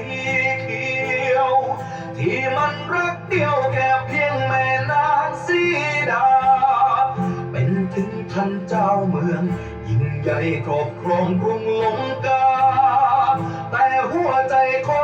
ีเขียว ที่มันรักเดียวแค่เพียงแม่นางสีดา เป็นถึงท่านเจ้าเมือง ยิ่งใหญ่ครอบครองกรุงลงกา แต่หัวใจขอ